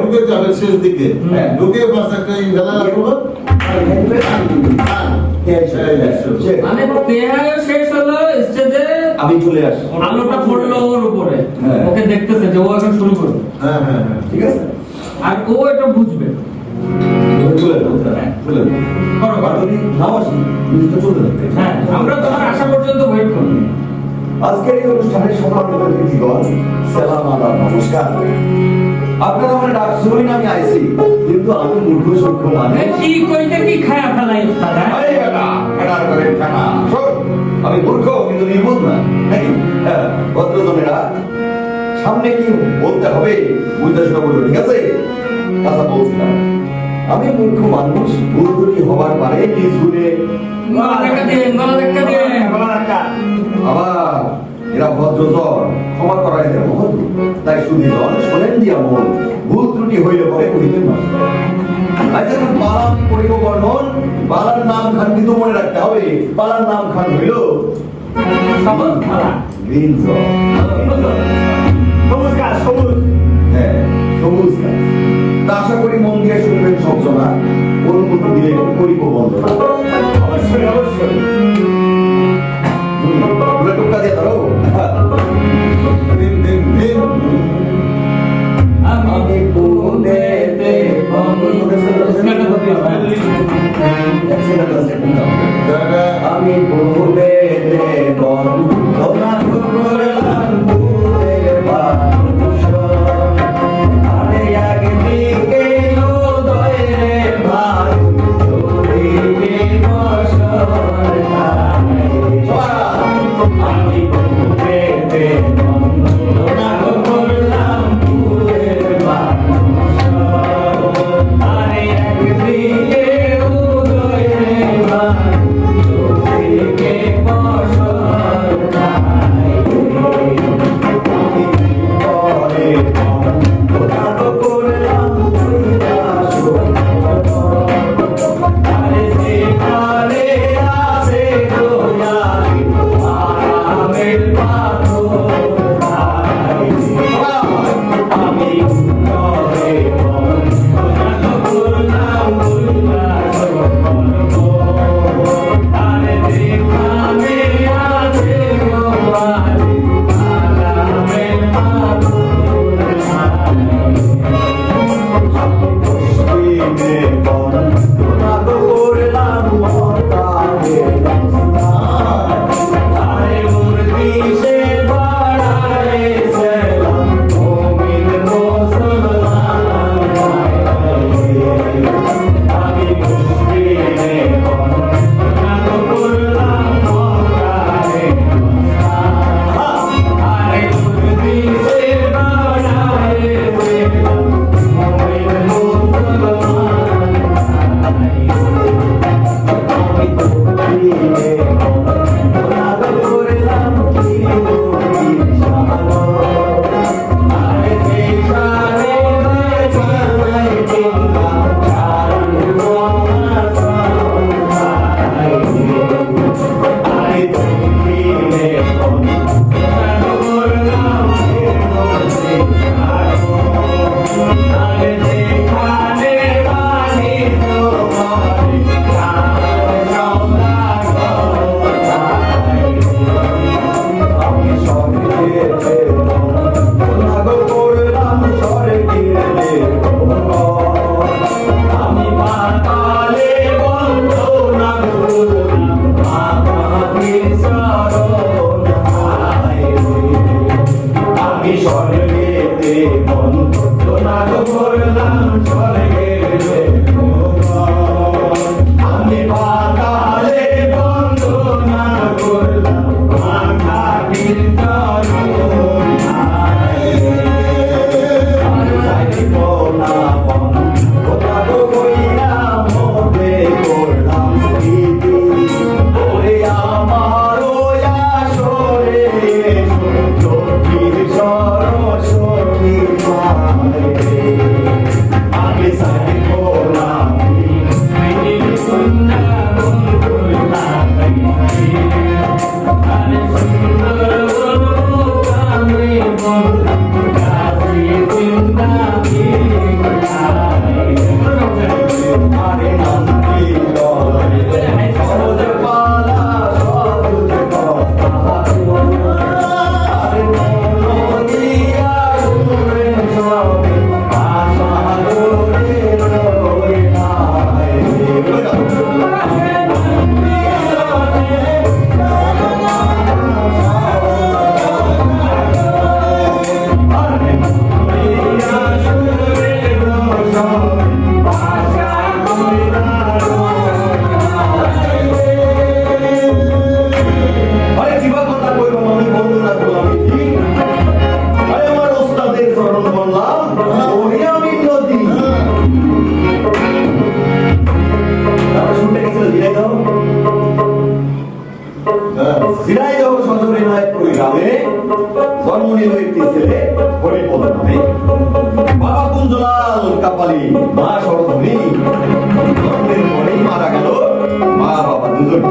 ঢুকে যাবে শেষ দিকে। ঢুকে বাস একটা ইনহেলার রাখব মানে তেহারে শেষ হলো স্টেজে আমি চলে আসি। আলোটা পড়ল ওর উপরে। হ্যাঁ। ওকে দেখতেছে যে ও এখন শুরু করবে। হ্যাঁ হ্যাঁ হ্যাঁ ঠিক আছে। আর ও এটা বুঝবে। হ্যাঁ। আমরা তোমার আসা পর্যন্ত ওয়েট করব। আজকের এই অনুষ্ঠানের সম্মানিত অতিথিগণ সালাম আদাব নমস্কার। আপনারা আমার ডাক শুনি না আমি আইছি কিন্তু আমি মূর্খ সূক্ষ্ম মানুষ। কি কইতে কি খায়া ফেলাই দাদা আরে বেটা, ফেনার করে। শোন, আমি মূর্খ কিন্তু নির্বোধ না নাকি? হ্যাঁ ভদ্রজনেরা সামনে কি বলতে হবে বুঝতে শোনা বলব ঠিক আছে? কথা বলছিলাম। আমি মূর্খ মানুষ ভুল হবার পারে নিজ গুণে গলা দেখা দিয়ে গলা দেখা দিয়ে আবার এরা ভদ্রজন। ক্ষমা করা এদের মহত্ব তাই শুনিজন শোনেন দিয়া মন ভুল ত্রুটি হইলে পরে কহিতেন না আচ্ছা বালাম করিব বর্ণন বালার নাম খান কিন্তু মনে রাখতে হবে। বালার নাম খান হইল খেলা গ্রিন জব সবুজ গাছ সবুজ। হ্যাঁ সবুজ গাছ। তা আশা করি মন দিয়ে শুনবেন সবজনা অনুমতি দিলে করিব বন্দনা অবশ্যই অবশ্যই। কাপালি মা সরধনী জন্মের পরেই মারা গেল মা বাবা দুজন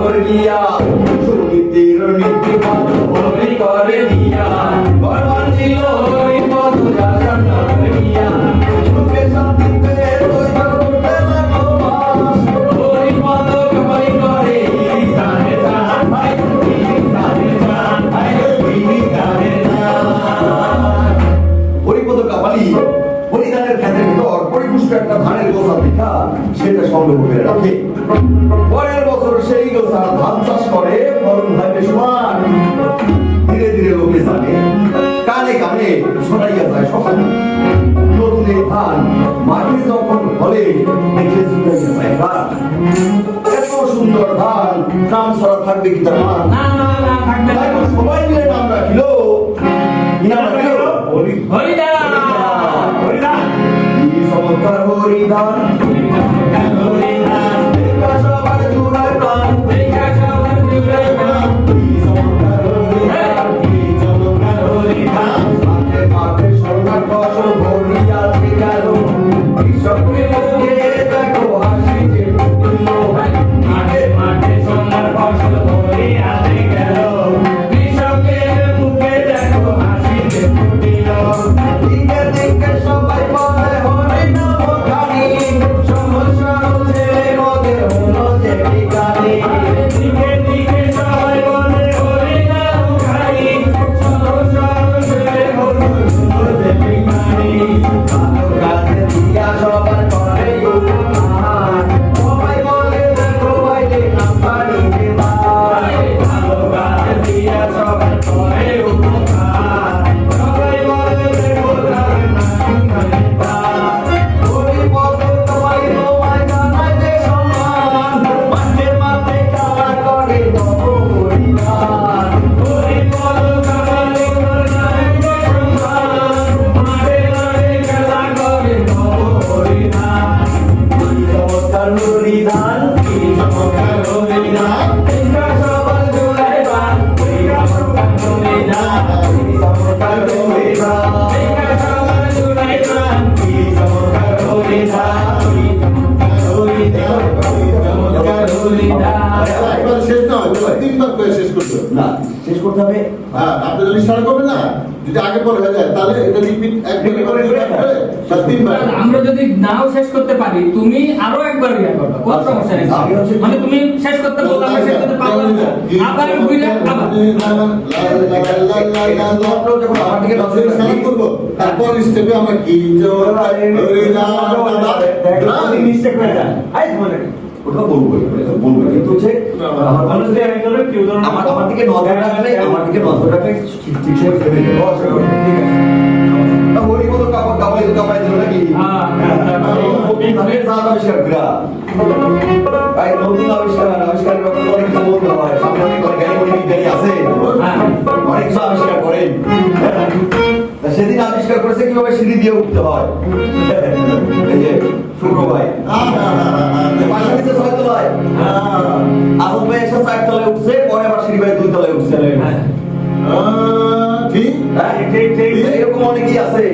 সাগর গিয়া সুনীতির নীতি পথ করে দিয়া। বর্মন ছিল একটা ধানের গোসা পিঠা, সেটা সংগ্রহ করে রাখে। সেই লোক আর ধান চাষ করে বরং হয় বেশমান। ধীরে ধীরে লোকে জানে কানে কানে শোনাইয়া যায় সকাল। নতুন এই ধান মাটি যখন ফলে দেখে শুকাইয়া যায় ধান এত সুন্দর ধান নাম ছড়া থাকবে কি তার সবাই মিলে নাম রাখিল। ইনাম রাখিল? হরিদান হরিদান হরিদান কি চমৎকার হরিদান শেষ করতে হবে হ্যাঁ আপনি যদি ইশারা করবেন না যদি আগে পরে হয়ে যায় তাহলে এটা রিপিট একবার করে তিনবার আমরা যদি নাও শেষ করতে পারি তুমি আরও একবার ইয়া করবে কোনো আচ্ছা, সমস্যা নেই মানে তুমি শেষ করতে আমরা শেষ করতে পারব না আবার আবার মাত্র যখন আমার দিকে নজর রাখি, তারপর স্টেপে আমরা কি ওটা বলব বলব কিন্তু হচ্ছে আমার আমার দিকে নজর রাখলে আমার দিকে নজর রাখলে ঠিক সময় ফেলে দেবো ঠিক আছে তা মতো কাপড় কাপড় কাপড় দিল নাকি হ্যাঁ, হ্যাঁ, হ্যাঁ। তাহলে জাত আবিষ্কার করা ভাই নতুন আবিষ্কার আবিষ্কারের ব্যাপারে অনেক কিছু বলতে হয় সামনে অনেক জ্ঞানী বিজ্ঞানী আছে হ্যাঁ। অনেক কিছু আবিষ্কার করেন সেদিন আবিষ্কার করেছে কীভাবে সিঁড়ি দিয়ে উঠতে হয় শুক্র ভাই পাশে নিচে ছয় তলায় আসল ভাই এসে চার তলায় উঠছে পরে আবার সিঁড়ি ভাই দুই তলায় উঠছে হ্যাঁ। ঠিক হ্যাঁ? ঠিক, ঠিক। এরকম অনেকেই আছে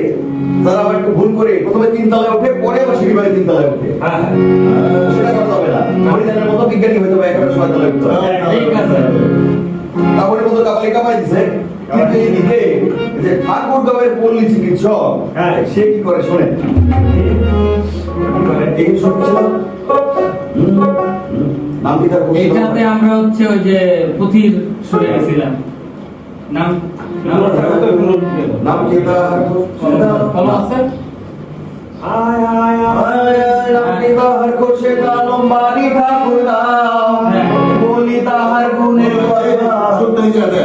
যারা আবার একটু ভুল করে প্রথমে তিন তলায় ওঠে পরে আবার সিঁড়ি ভাই তিন তলায় ওঠে হ্যাঁ। সেটা করা যাবে না হরিদানের মতো বিজ্ঞানী হইতে হবে একেবারে ছয় তলায় উঠতে হবে ঠিক আছে। কাপড়ের মতো কাপালি কাপাই দিছে কিন্তু যে ঠাকুর গাঁয়ের পল্লী চিকিৎসক হ্যাঁ। সে কি করে শোনেন এই সব ছিল? এইটাতে আমরা হচ্ছে ওই যে পুঁথির শুনে গেছিলাম নাম নাম কি আছে আয়, আয়, আয়। নাম কি কোষে কালম বাড়ি ঠাকুর হ্যাঁ। বলি তাহার গুণের কথা যাবে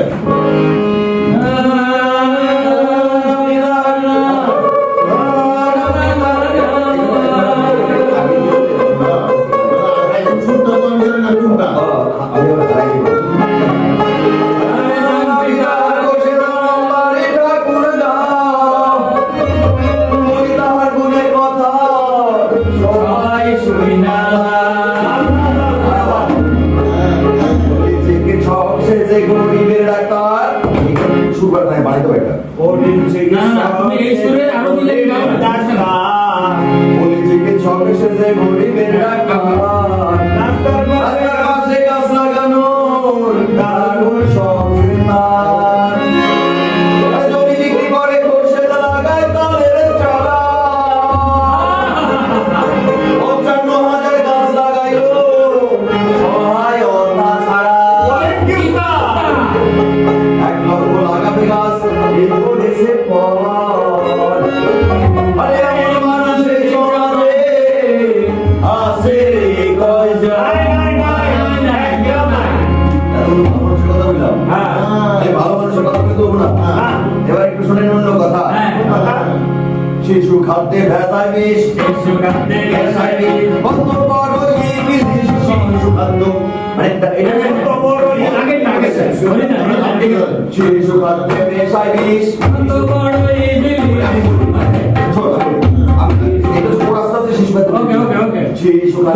Su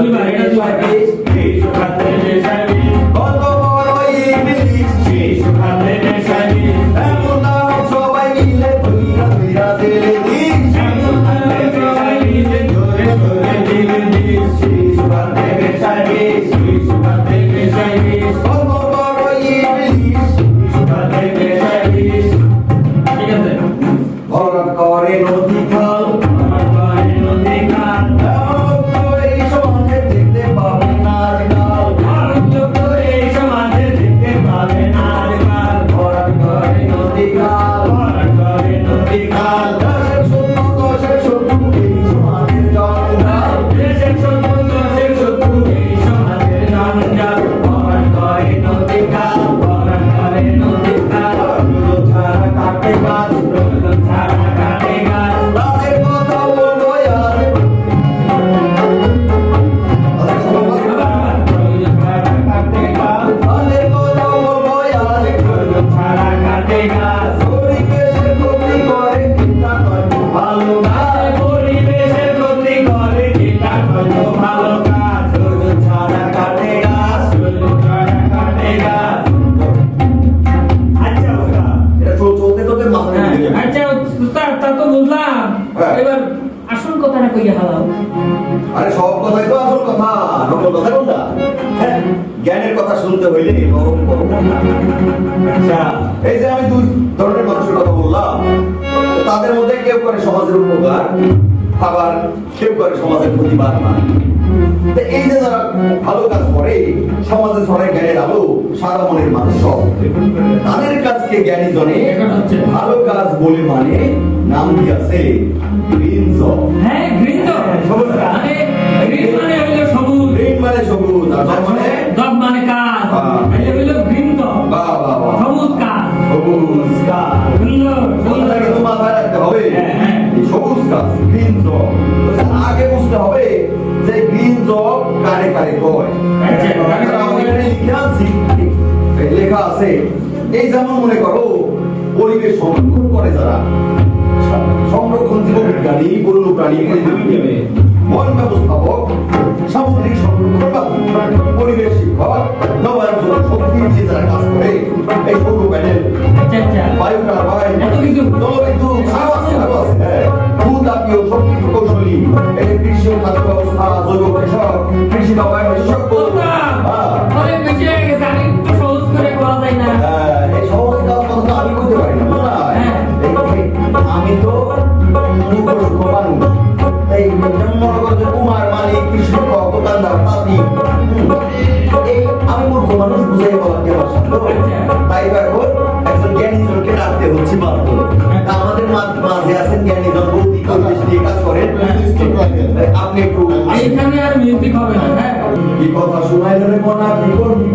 শুনতে হইলে আচ্ছা এই যে আমি দুই ধরনের মানুষের কথা বললাম তাদের মধ্যে কেউ করে সমাজের উপকার আবার কেউ করে সমাজের বারবার তো এই যে যারা ভালো কাজ করে সমাজে ছড়ায় জ্ঞানের আলো সারা মনের মানুষ সব তাদের কাছকে জ্ঞানী জনে ভালো কাজ বলে মানে নাম দিয়েছে গ্রিন জব হ্যাঁ গ্রিন তো সবুজ মানে গ্রিন মানে হইল সবুজ গ্রিন মানে সবুজ আর জব মানে জব মানে কাজ হ্যাঁ। এটা হইল গ্রিন তো বাহ বাহ বাহ। সবুজ কাজ সবুজ কাজ সুন্দর। কথাটা সুন্দর মাথায় রাখতে হবে। এই সবুজ কাজ গ্রিন জব আগে বুঝতে হবে যে গ্রিন জব কারে কারে কয়? কারে কারে আমি কয়? এখানে লিখে আনছি। লেখা আছে এই যেমন মনে করো পরিবেশ সংরক্ষণ করে যারা। সংরক্ষণ জীববিজ্ঞানী বন্য প্রাণী বন ব্যবস্থাপক সামুদ্রিক সংরক্ষণবাদী পরিবেশ শিক্ষক নবায়নযোগ্য শক্তি দিয়ে যারা কাজ করে এই সৌর প্যানেল। আচ্ছা আচ্ছা। বায়ু টারবাইন? জলবিদ্যুৎ আরও আছে আরও আছে হ্যাঁ। ভূতাপীয় শক্তি প্রকৌশলী এই কৃষি খাদ্য ব্যবস্থা জৈব কৃষক কৃষি নবায়ন বিশেষজ্ঞ আপনি একটু এইখানে আর মিউজিক হবে না হ্যাঁ। কি কথা শোনাইলে মনা কি করবি?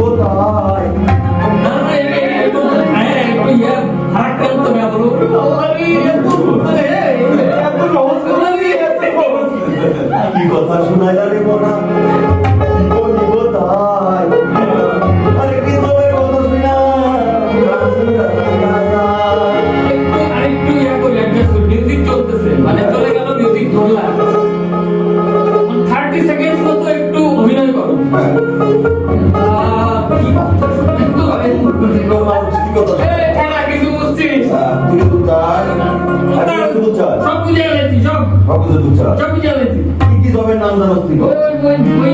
সব সব কিছু দুধ চাস সব বুঝে গেছি কি কি জবের নাম জানাস তুই ওই ওই ওই ওই।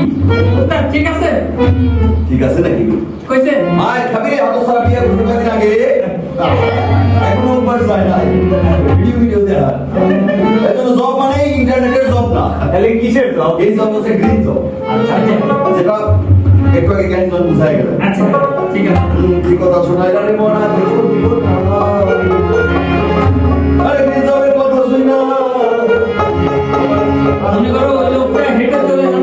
ওস্তাদ, ঠিক আছে? ঠিক আছে নাকি? কইছে? আয় খাবি রে সারা বিয়ে করতে কদিন আগে। এখনও অভ্যাস যায় না ভিডিও ভিডিও দেয়া এজন্য জব মানে ইন্টারনেটের জব না। তাহলে কিসের জব? এই জব হচ্ছে গ্রিন জব। আচ্ছা আচ্ছা। যেটা একটু আগে জ্ঞান বুঝাই গেল। আচ্ছা ঠিক আছে। কি কথা শোনাই রে মনা দেখো মনে করো ওই লোকটা হেঁটে চলে